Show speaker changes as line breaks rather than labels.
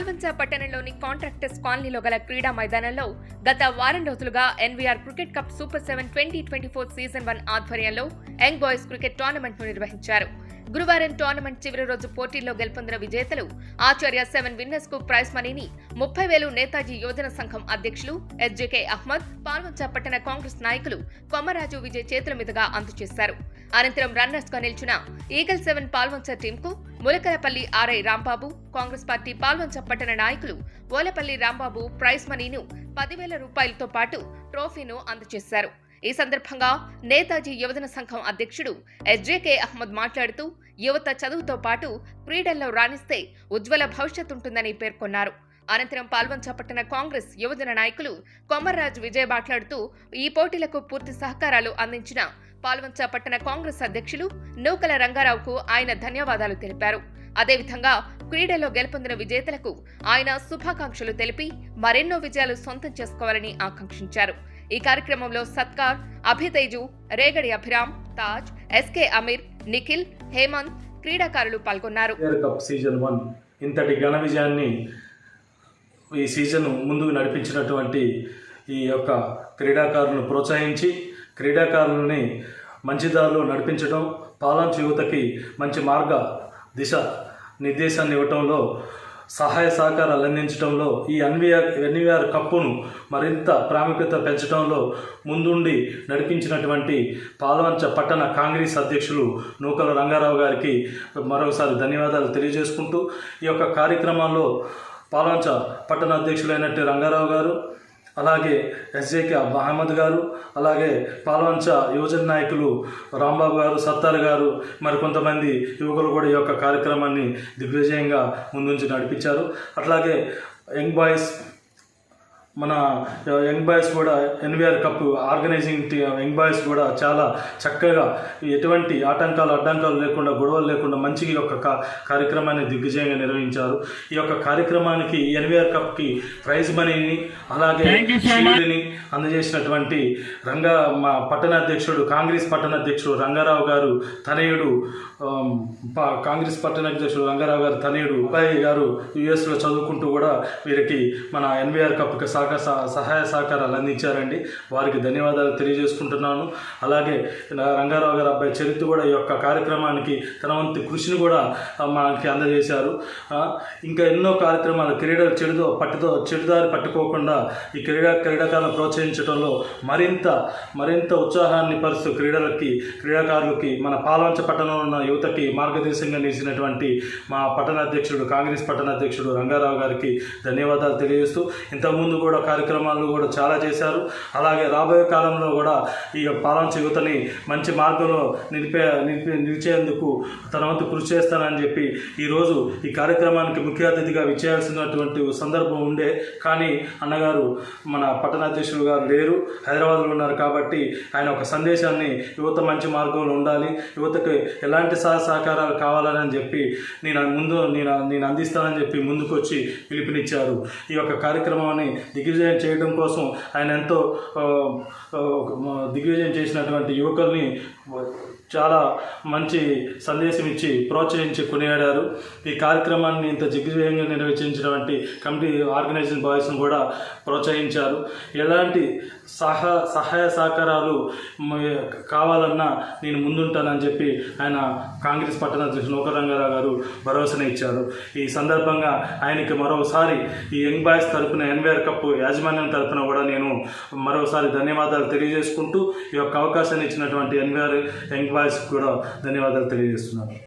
పాల్వంచ పట్టణంలోని కాంట్రాక్టర్స్ కాలనీలో గల క్రీడా మైదానంలో గత వారం రోజులుగా NVR cricket cup super seven twenty twenty four season one ఆధ్వర్యంలో యంగ్ బాయ్స్ క్రికెట్ టోర్నమెంట్ను నిర్వహించారు. గురువారం టోర్నమెంట్ చివరి రోజు పోటీల్లో గెలుపొందిన విజేతలు ఆచార్య సెవెన్ విన్నర్స్కు ప్రైజ్ మనీని ముప్పై వేలు నేతాజీ యోజన సంఘం అధ్యక్షులు ఎస్జేకే అహ్మద్ పాల్వంచ పట్టణ కాంగ్రెస్ నాయకులు కొమ్మరాజు విజయ్ చేతుల మీదుగా అందజేశారు. అనంతరం రన్నర్స్గా నిలిచిన ఈగల్ సెవెన్ పాల్వంచ టీంకు ములకలపల్లి ఆర్ఐ రాంబాబు కాంగ్రెస్ పార్టీ పాల్వంచ పట్టణ నాయకులు ఓలపల్లి రాంబాబు ప్రైజ్ మనీను పదివేల రూపాయలతో పాటు ట్రోఫీను అందజేశారు. ఈ సందర్భంగా నేతాజీ యువజన సంఘం అధ్యక్షుడు ఎస్జేకే అహ్మద్ మాట్లాడుతూ యువత చదువుతో పాటు క్రీడల్లో రాణిస్తే ఉజ్వల భవిష్యత్ ఉంటుందని పేర్కొన్నారు. అనంతరం పాల్వంచ పట్టణ కాంగ్రెస్ యువజన నాయకులు కొమర్రాజ్ విజయ్ మాట్లాడుతూ ఈ పోటీలకు పూర్తి సహకారాలు అందించిన పాల్వంచ పట్టణ కాంగ్రెస్ అధ్యక్షులు నూకల రంగారావుకు ఆయన ధన్యవాదాలు తెలిపారు. అదేవిధంగా క్రీడలో గెలుపొందిన విజేతలకు ఆయన శుభాకాంక్షలు తెలిపి మరెన్నో విజయాలు సొంతం చేసుకోవాలని ఆకాంక్షించారు. ఈ కార్యక్రమంలో సత్కార్ అభితేజు రేగడి అభిరామ్ తాజ్ ఎస్కే అమీర్ నిఖిల్ హేమంత్ క్రీడాకారులు పాల్గొన్నారు.
కప్ సీజన్ వన్ ఇంతటి ఘన విజయాన్ని ఈ సీజన్ ముందుకు నడిపించినటువంటి ఈ యొక్క క్రీడాకారులను ప్రోత్సహించి క్రీడాకారులని మంచి దారిలో నడిపించడం పాలంచు యువతకి మంచి మార్గ దిశ నిర్దేశాన్ని ఇవ్వటంలో సహాయ సహకారాలు అందించడంలో ఈ ఎన్వీఆర్ ఎన్వీఆర్ కప్పును మరింత ప్రాముఖ్యత పెంచడంలో ముందుండి నడిపించినటువంటి పాలవంచ పట్టణ కాంగ్రెస్ అధ్యక్షులు నూకల రంగారావు గారికి మరొకసారి ధన్యవాదాలు తెలియజేసుకుంటూ ఈ యొక్క కార్యక్రమాల్లో పాలవంచ పట్టణ అధ్యక్షులైనట్టు రంగారావు గారు అలాగే ఎస్జేకే మహమ్మద్ గారు అలాగే పాల్వంచ యువజన నాయకులు రాంబాబు గారు సత్తార్ గారు మరికొంతమంది యువకులు కూడా ఈ యొక్క కార్యక్రమాన్ని దిగ్విజయంగా ముందుంచి నడిపించారు. అట్లాగే యంగ్ బాయ్స్ మన యంగ్ బాయ్స్ కూడా ఎన్వీఆర్ కప్ ఆర్గనైజింగ్ టీ- యంగ్ బాయ్స్ కూడా చాలా చక్కగా ఎటువంటి ఆటంకాలు అడ్డంకాలు లేకుండా గొడవలు లేకుండా మంచిగా ఈ యొక్క కా- కార్యక్రమాన్ని దిగ్విజయంగా నిర్వహించారు. ఈ యొక్క కార్యక్రమానికి ఎన్వీఆర్ కప్కి ప్రైజ్ మనీని అలాగే షీల్డ్ని అందజేసినటువంటి రంగా మా పట్టణ అధ్యక్షుడు కాంగ్రెస్ పట్టణ అధ్యక్షుడు రంగారావు గారు తనయుడు కాంగ్రెస్ పట్టణ అధ్యక్షుడు రంగారావు గారు తనయుడు అబ్బాయి గారు యుఎస్లో చదువుకుంటూ కూడా వీరికి మన ఎన్వీఆర్ కప్కి సహకార సహక సహాయ సహకారాలు అందించారండి. వారికి ధన్యవాదాలు తెలియజేసుకుంటున్నాను. అలాగే నా రంగారావు గారు అబ్బాయి చరిత్ర కూడా ఈ యొక్క కార్యక్రమానికి తన వంతు కృషిని కూడా మనకి అందజేశారు. ఇంకా ఎన్నో కార్యక్రమాలు క్రీడలు చెడుతో పట్టుతో చెడుదారి పట్టుకోకుండా ఈ క్రీడా క్రీడాకారులను ప్రోత్సహించడంలో మరింత మరింత ఉత్సాహాన్ని పరుస్తూ క్రీడలకి క్రీడాకారులకి మన పాలవంచ పట్టణంలో ఉన్న యువతకి మార్గదర్శకంగా నిలిచినటువంటి మా పట్టణ అధ్యక్షుడు కాంగ్రెస్ పట్టణ అధ్యక్షుడు రంగారావు గారికి ధన్యవాదాలు తెలియజేస్తూ ఇంతకుముందు కూడా కార్యక్రమాలు కూడా చాలా చేశారు. అలాగే రాబోయే కాలంలో కూడా ఈ పాలన యువతని మంచి మార్గంలో నిలిపే నిలిపి నిలిచేందుకు తన వంతు కృషి చేస్తానని చెప్పి ఈరోజు ఈ కార్యక్రమానికి ముఖ్య అతిథిగా విచ్చేయాల్సినటువంటి సందర్భం ఉండే. కానీ అన్నగారు మన పట్టణాధ్యక్షులు గారు లేరు. హైదరాబాద్లో ఉన్నారు కాబట్టి ఆయన ఒక సందేశాన్ని యువత మంచి మార్గంలో ఉండాలి. యువతకు ఎలాంటి సహ సహకారాలు కావాలని చెప్పి నేను ముందు నేను నేను అందిస్తానని చెప్పి ముందుకొచ్చి పిలుపునిచ్చారు. ఈ యొక్క కార్యక్రమాన్ని దిగ్విజయం చేయడం కోసం ఆయన ఎంతో దిగ్విజయం చేసినటువంటి యువకుల్ని చాలా మంచి సందేశం ఇచ్చి ప్రోత్సహించి కొనియాడారు. ఈ కార్యక్రమాన్ని ఇంత దిగ్విజయంగా నిర్వహించినటువంటి కమిటీ ఆర్గనైజేషన్ బాయ్స్ను కూడా ప్రోత్సహించారు. ఎలాంటి సహా సహాయ సహకారాలు కావాలన్నా నేను ముందుంటానని చెప్పి ఆయన కాంగ్రెస్ పట్టణ అధ్యక్షుడు నౌకర్ గారు భరోసాని ఇచ్చారు. ఈ సందర్భంగా ఆయనకి మరోసారి ఈ యంగ్ బాయ్స్ తరపున ఎన్వీఆర్ కప్ యాజమాన్యం తరపున కూడా నేను మరోసారి ధన్యవాదాలు తెలియజేసుకుంటూ ఈ యొక్క అవకాశాన్ని ఇచ్చినటువంటి ఎన్వీఆర్ యంగ్ బాయ్స్ కూడా ధన్యవాదాలు తెలియజేస్తున్నాను.